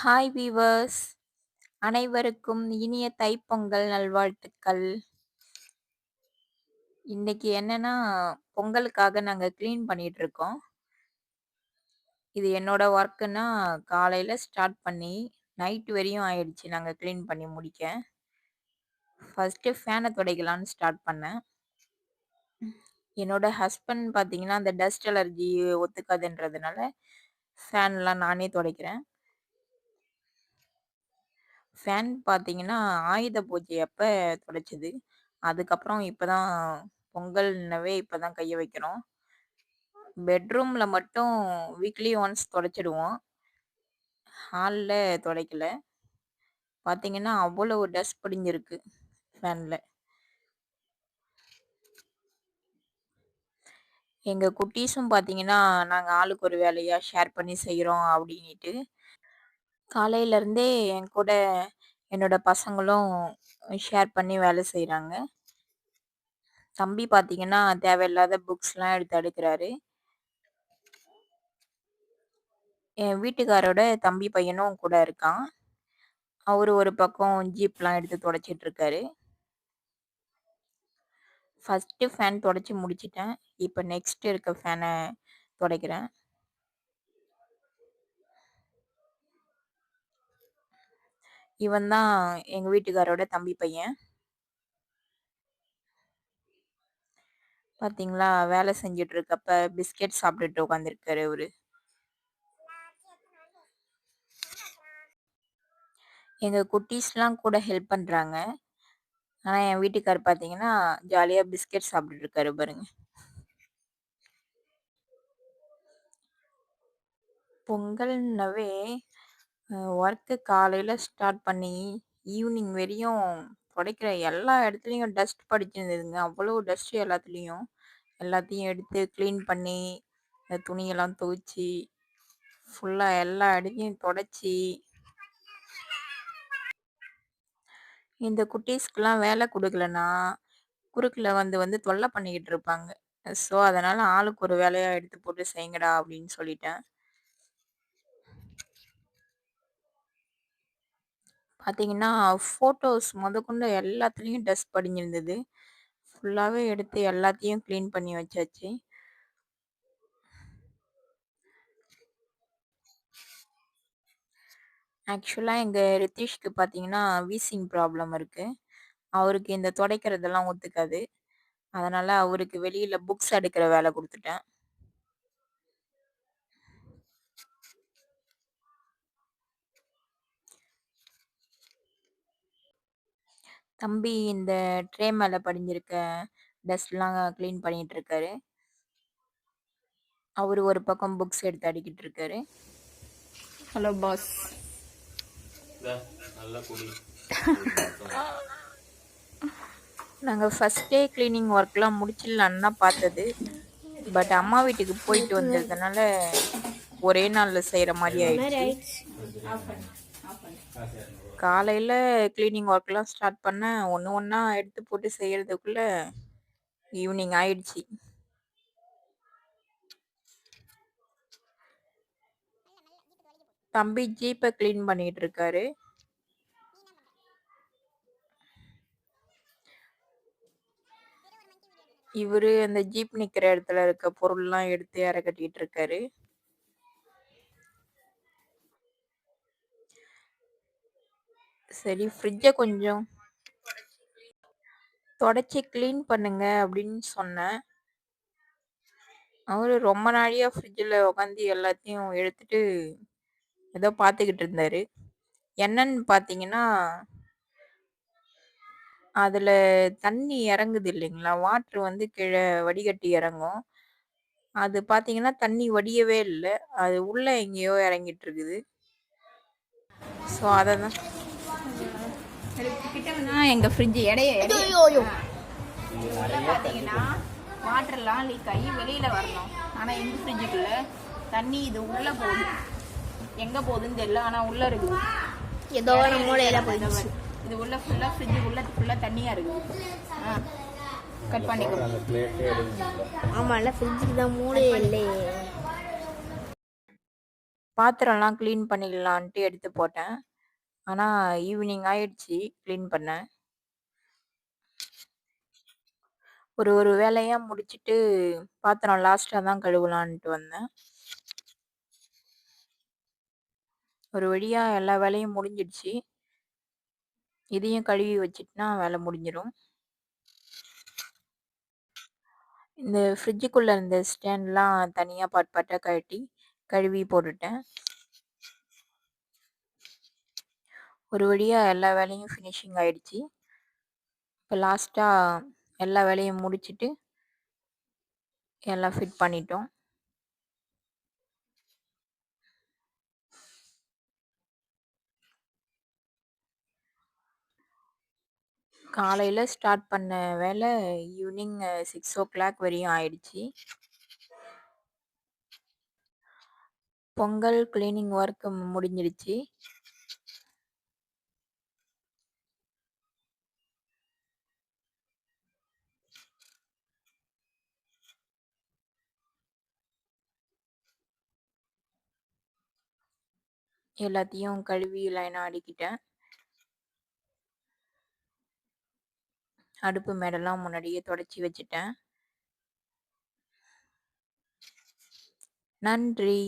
Hi viewers அனைவருக்கும் இனிய தைப்பொங்கல் நல்வாழ்த்துக்கள். இன்னைக்கு என்னன்னா பொங்கலுக்காக நாங்கள் க்ளீன் பண்ணிட்டு இருக்கோம் இது என்னோட ஒர்க்குன்னா காலையில் ஸ்டார்ட் பண்ணி நைட் வரையும் ஆயிடுச்சு நாங்கள் க்ளீன் பண்ணி முடிக்க. ஃபஸ்ட்டு ஃபேனை துடைக்கலான்னு ஸ்டார்ட் பண்ணேன். என்னோட ஹஸ்பண்ட் பார்த்தீங்கன்னா அந்த டஸ்ட் அலர்ஜி ஒத்துக்காதுன்றதுனால ஃபேன்லாம் நானே துடைக்கிறேன். ஃபேன் பார்த்தீங்கன்னா ஆயுத பூஜை அப்போ துடைச்சது. அதுக்கப்புறம் இப்போ தான் பொங்கல்னவே இப்போ தான் கையை வைக்கிறோம். பெட்ரூமில் மட்டும் வீக்லி ஒன்ஸ் துடைச்சிடுவோம். ஹாலில் துடைக்கல. பார்த்தீங்கன்னா அவ்வளோ டஸ்ட் படிஞ்சிருக்கு ஃபேனில். எங்கள் குட்டீஸும் பார்த்தீங்கன்னா நாங்கள் ஆளுக்கு ஒரு வேலையாக ஷேர் பண்ணி செய்கிறோம் அப்படின்ட்டு காலையிலேருந்தே என் கூட என்னோட பசங்களும் ஷேர் பண்ணி வேலை செய்கிறாங்க தம்பி பார்த்தீங்கன்னா தேவையில்லாத புக்ஸ்லாம் எடுத்து அடுக்கிறாரு. என் வீட்டுக்காரோட தம்பி பையனும் கூட இருக்கான். அவர் ஒரு பக்கம் ஜீப்லாம் எடுத்து தொடச்சிட்டு இருக்காரு ஃபஸ்ட்டு ஃபேன் தொடச்சி முடிச்சிட்டேன். இப்போ நெக்ஸ்ட் இருக்க ஃபேனை துடைக்கிறேன். இவன் தான் எங்க வீட்டுக்காரோட தம்பி பையன். பாத்தீங்களா? வேலை செஞ்சுட்டு இருக்கப்ப பிஸ்கெட் சாப்பிட்டுட்டு உட்காந்துருக்காரு அவரு. எங்க குட்டீஸ்லாம் கூட ஹெல்ப் பண்றாங்க. ஆனா என் வீட்டுக்கார் பாத்தீங்கன்னா ஜாலியா பிஸ்கெட் சாப்பிட்டுட்டு இருக்காரு பாருங்க. பொங்கல்னாவே ஒர்க்கு காலையில் ஸ்டார்ட் பண்ணி ஈவினிங் வரையும் துடைக்கிற எல்லா இடத்துலையும் டஸ்ட் படிச்சிருந்ததுங்க. அவ்வளோ டஸ்ட் எல்லாத்துலேயும். எல்லாத்தையும் எடுத்து க்ளீன் பண்ணி இந்த துணியெல்லாம் துவைச்சி ஃபுல்லாக எல்லா இடத்தையும் தொடச்சி. இந்த குட்டீஸ்க்குலாம் வேலை கொடுக்கலன்னா குறுக்கில் வந்து வந்து தொல்லை பண்ணிக்கிட்டு இருப்பாங்க. ஸோ அதனால் ஆளுக்கு ஒரு வேலையாக எடுத்து போட்டு செய்யுங்கடா அப்படின்னு சொல்லிட்டேன். பார்த்தீங்கன்னா ஃபோட்டோஸ் முதற்கொண்டு எல்லாத்துலேயும் டஸ்ட் படிஞ்சிருந்தது. ஃபுல்லாகவே எடுத்து எல்லாத்தையும் க்ளீன் பண்ணி வச்சாச்சு. ஆக்சுவலாக எங்கள் ரித்தீஷ்க்கு பார்த்தீங்கன்னா வீசிங் ப்ராப்ளம் இருக்குது அவருக்கு இந்த துடைக்கிறதெல்லாம் ஒத்துக்காது. அதனால் அவருக்கு வெளியில் புக்ஸ் எடுக்கிற வேலை கொடுத்துட்டேன். தம்பி இந்த ட்ரே மேலே படிஞ்சிருக்க டஸ்ட்லாம் க்ளீன் பண்ணிட்டு இருக்காரு அவர் ஒரு பக்கம் புக்ஸ் எடுத்து அடிக்கிட்டு இருக்காரு ஹலோ பாஸ். நாங்கள் ஃபஸ்ட் டே க்ளீனிங் ஒர்க்லாம் முடிச்சிடலான்னு தான் பார்த்தது. பட் அம்மா வீட்டுக்கு போயிட்டு வந்ததுனால ஒரே நாளில் செய்கிற மாதிரி ஆயிடுச்சு. காலையில் க்ளீனிங் ஒர்க்லாம் ஸ்டார்ட் பண்ணேன் ஒன்று ஒன்றா எடுத்து போட்டு செய்கிறதுக்குள்ளே ஈவினிங் ஆயிடுச்சு. தம்பி ஜீப்பை க்ளீன் பண்ணிகிட்டு இருக்காரு. இவர் அந்த ஜீப் நிற்கிற இடத்துல இருக்க பொருள்லாம் எடுத்து இற இருக்காரு. சரி ஃப்ரிட்ஜை கொஞ்சம் தொடச்சி க்ளீன் பண்ணுங்க அப்படின்னு சொன்னேன். அவரு ரொம்ப நாளையாக ஃப்ரிட்ஜில் உட்காந்து எல்லாத்தையும் எடுத்துட்டு ஏதோ பார்த்துக்கிட்டு இருந்தார். என்னன்னு பார்த்தீங்கன்னா அதில் தண்ணி இறங்குது இல்லைங்களா? வாட்ரு வந்து கீழே வடிகட்டி இறங்கும். அது பார்த்தீங்கன்னா தண்ணி வடியவே இல்லை. அது உள்ளே எங்கேயோ இறங்கிட்டு இருக்குது. ஸோ அதை தான் எங்கள் ஃப்ரிட்ஜ் எடைய பார்த்தீங்கன்னா வாட்டர்லாம் லீக் ஆகி வெளியில் வரணும். ஆனால் எங்கள் ஃப்ரிட்ஜுக்குள்ளே தண்ணி இது உள்ளே போகுது. எங்கே போகுதுன்னு தெரியல ஆனால் உள்ளே இருக்குது ஏதோ ஒரு மூலையில போயிடுச்சு. இது உள்ள ஃபுல்லாக ஃப்ரிட்ஜு உள்ள ஃபுல்லாக தண்ணியாக இருக்குது ஆ. கட் பண்ணிக்கோ. ஆமால ஃப்ரிட்ஜுக்கு தான் மூலையே இல்லையே. பாத்திரம்லாம் க்ளீன் பண்ணிடலான்ட்டு எடுத்து போட்டேன். ஆனா ஈவினிங் ஆயிடுச்சு க்ளீன் பண்ண. ஒரு ஒரு வேலையா முடிச்சுட்டு பாத்திரம் லாஸ்டா தான் கழுவலான்ட்டு வந்தேன். ஒரு வழியா எல்லா வேலையும் முடிஞ்சிடுச்சு. இதையும் கழுவி வச்சுட்டுனா வேலை முடிஞ்சிரும். இந்த ஃப்ரிட்ஜுக்குள்ள இருந்த ஸ்டேண்ட்லாம் தனியா பார்ட் பார்ட்டா கழட்டி கழுவி போட்டுட்டேன். ஒரு வழியாக எல்லா வேலையும் ஃபினிஷிங் ஆயிடுச்சு. இப்போ லாஸ்ட்டாக எல்லா வேலையும் முடிச்சுட்டு எல்லாம் ஃபிட் பண்ணிட்டோம். காலையில் ஸ்டார்ட் பண்ண வேலை ஈவினிங் 6:00 வரையும் ஆயிடுச்சு. பொங்கல் கிளீனிங் ஒர்க் முடிஞ்சிடுச்சு. எல்லாத்தையும் கழுவி லைனா அடுக்கிட்டேன். அடுப்பு மேடெல்லாம் முன்னாடியே தொடச்சி வச்சுட்டேன். நன்றி.